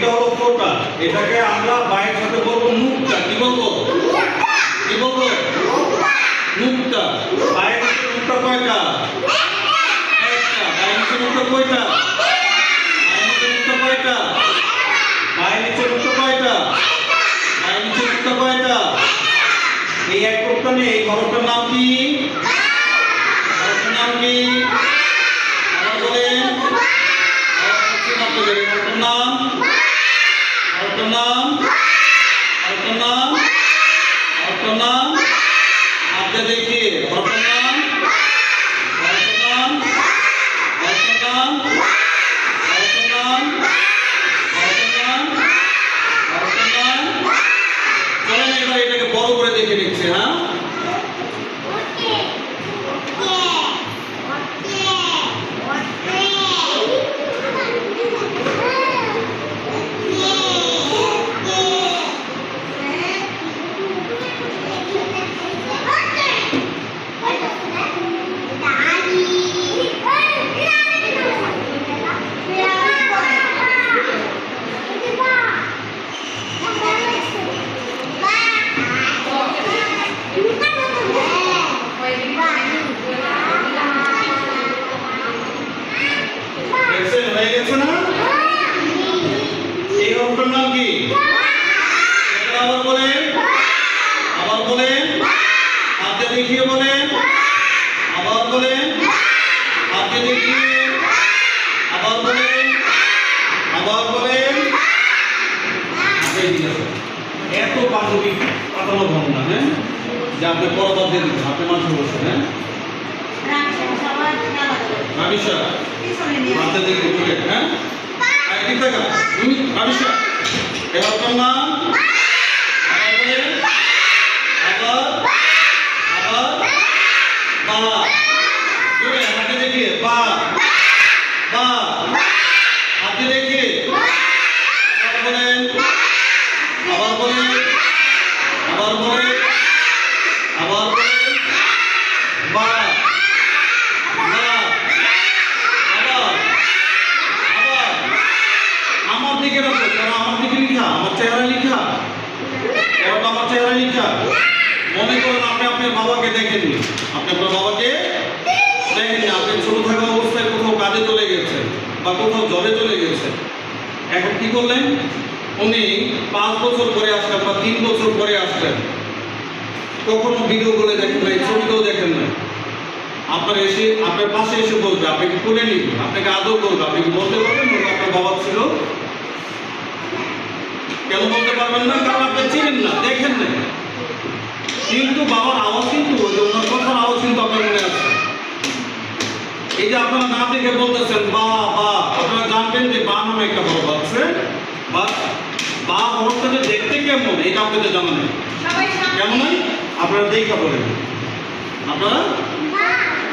এটা হলো ফোটা। এটাকে আমরা বায়ের সাথে বলব মুক্তা কি বলব? কি বলব? মুক্তা বায়ের নিচে মুক্তা কয়টা? নাম কি? নাম খরচটার নাম খরচটার নাম খরচটার নাম আপনি দেখি খরচটার নাম খরচটার নাম খরচটার নাম খরচটার নাম খরচটার নাম খরচটার নাম চলেন এবার এটাকে বড় করে দেখে নিচ্ছে হ্যাঁ? দেখছেন হয়ে গেছে না? এই অঙ্কটার নাম কি? আবার বলেন। আবার বলেন। হাতে দেখিয়ে বলেন। আবার বলেন। হাতে দেখিয়ে। আবার বলেন। আবার আসো। এত বান্ধবী পাতানো ভ্রম না হ্যাঁ? যে আপনি পরবাদ দিয়ে দিচ্ছেন আপনি মানুষ বলছেন হ্যাঁ? রামিশা ঠিক থাকা বা দেখিয়ে বা দেখিয়ে আবার বলেন আবার বলেন আবার বলেন বা বা আবার আবার আমার দিকে রাখো কারণ আমার দিকে লিখা আমার চেহারা লিখা? ওটা আমার চেহারা লিখা? মনে করেন আপনি আপনার বাবাকে দেখেননি। আপনি আপনার বাবাকে দেখেননি। আপনি ছোট থাকা অবস্থায় কোথাও কাজে চলে গেছেন বা কোথাও জলে চলে গেছেন। এখন কি করলেন? উনি পাঁচ বছর পরে আসলেন বা তিন বছর পরে আসলেন। কখনো ভিডিও করে দেখেন নাই, ছবিতেও দেখেন নাই। আপনার এসে, আপনার পাশে এসে বলবে আপনাকে কোলে নিবে আপনাকে আদর করবে? আপনি কি বলতে পারবেন আপনার বাবা ছিল কেন বলতে পারবেন না? কারণ আপনি চিনেন না দেখেন না কিন্তু বাবার আওয়াজ কিন্তু ওই যে ওনার কথার আওয়াজ কিন্তু আপনার মনে আছে। এই যে আপনারা না দেখে বলতেছেন বা বা আপনারা জানবেন যে বা নামে একটা হরফ আছে। বা বা হরফটা যে দেখতে কেমন এটা আপনাদের জানা নেই। কেমন আপনারা দেখা বলেন আপনারা?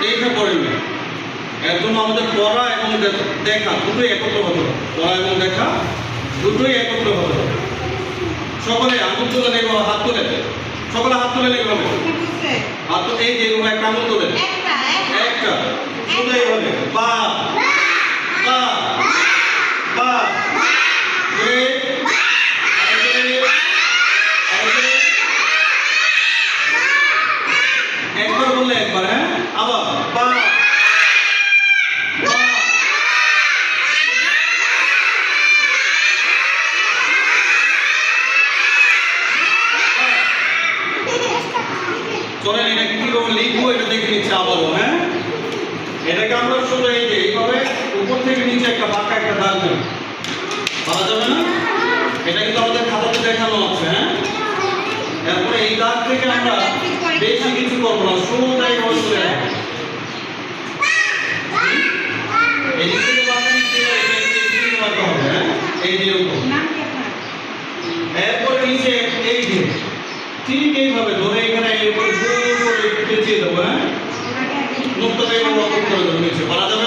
দেখা পড়েন এর জন্য আমাদের পড়া এবং দেখা দুটোই একত্র হতে হবে। পড়া এবং দেখা দুটোই একত্র হতে হবে। সকলে আঙুল তুলে দেখব হাত তুলে? সকলে হাত তুলে দেখব হাত তো এই যে একটা আঙুল তুলে একটা শুধু এইভাবে বা বা বা এ, আরেকজনে, আরেকজনে। একবার বললে একবার হ্যাঁ আবার বা বা চলেন এটা কীরকম এটা আবারও হ্যাঁ? এটাকে আমরা শুধু এই যে, এইভাবে উপর থেকে নিচে একটা বাঁকা একটা দাগ দেব। পারা যাবে না? এটা কিন্তু আমাদের খাতাতে দেখানো আছে হ্যাঁ? এরপরে এই দাগ থেকে আমরা বেশি কিছু করব না চলে আসব এই নিচে হ্যাঁ? এই যেরকম এরপরে নিচে এই ঠিক এইভাবে ধরে এখানে একটু পেঁচিয়ে দেবো হ্যাঁ? মুক্তটা এইভাবে অপর করে দেবো নিচে পারা যাবে